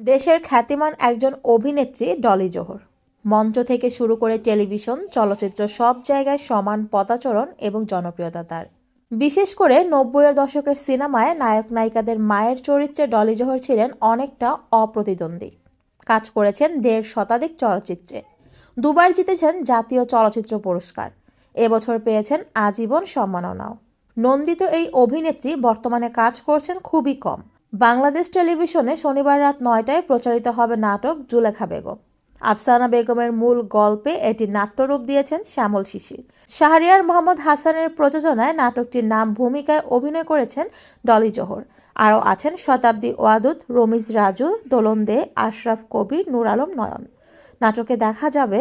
দেশের খ্যাতিমান একজন অভিনেত্রী ডলি জোহর। মঞ্চ থেকে শুরু করে টেলিভিশন, চলচ্চিত্র সব জায়গায় সমান পদাচরণ এবং জনপ্রিয়তা তার। বিশেষ করে নব্বইয়ের দশকের সিনেমায় নায়ক নায়িকাদের মায়ের চরিত্রে ডলি জোহর ছিলেন অনেকটা অপ্রতিদ্বন্দ্বী। কাজ করেছেন দেড় শতাধিক চলচ্চিত্রে। দুবার জিতেছেন জাতীয় চলচ্চিত্র পুরস্কার। এবছর পেয়েছেন আজীবন সম্মাননাও। নন্দিত এই অভিনেত্রী বর্তমানে কাজ করছেন খুবই কম। বাংলাদেশ টেলিভিশনে শনিবার রাত নয়টায় প্রচারিত হবে নাটক জুলেখা বেগম। আফসানা বেগমের মূল গল্পে এটি নাট্যরূপ দিয়েছেন শ্যামল শিশির। শাহরিয়ার মোহাম্মদ হাসানের প্রযোজনায় নাটকটির নাম ভূমিকায় অভিনয় করেছেন ডলি জোহর। আরও আছেন শতাব্দী ওয়াদুদ, রমিজ রাজু দোলন দে, আশরাফ কবির, নূর আলম নয়ন। নাটকে দেখা যাবে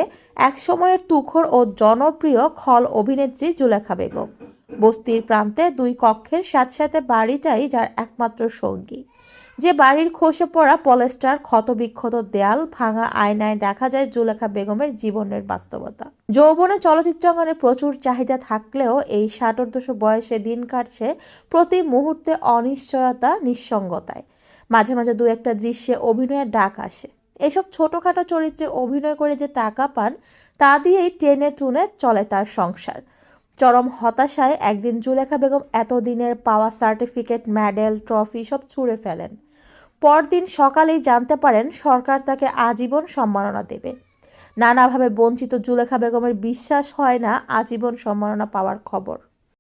এক সময়ের তুখর ও জনপ্রিয় খল অভিনেত্রী জুলেখা বেগম। বস্তির প্রান্তে দুই কক্ষের সাথে সাথে বাড়িটাই যার একমাত্র সঙ্গী। যে বাড়ির খসে পড়া পলেস্টার, ক্ষতবিক্ষত দেয়াল, ভাঙা আয়নায় দেখা যায় জুলেখা বেগমের জীবনের বাস্তবতা। যৌবনে চলচ্চিত্রাঙ্গনে প্রচুর চাহিদা থাকলেও এই ষাটোর্দশ বয়সে দিন কাটছে প্রতি মুহূর্তে অনিশ্চয়তা, নিঃসঙ্গতায়। মাঝে মাঝে দু একটা দৃশ্যে অভিনয়ের ডাক আসে। এসব ছোটখাটো চরিত্রে অভিনয় করে যে টাকা পান, তা দিয়েই টেনে টুনে চলে তার সংসার। চরম হতাশায় একদিন জুলেখা বেগম এতদিনের পাওয়া সার্টিফিকেট, মেডেল, ট্রফি সব ছুঁড়ে ফেলেন। পরদিন সকালেই জানতে পারেন সরকার তাকে আজীবন সম্মাননা দেবে। নানাভাবে বঞ্চিত জুলেখা বেগমের বিশ্বাস হয় না আজীবন সম্মাননা পাওয়ার খবর।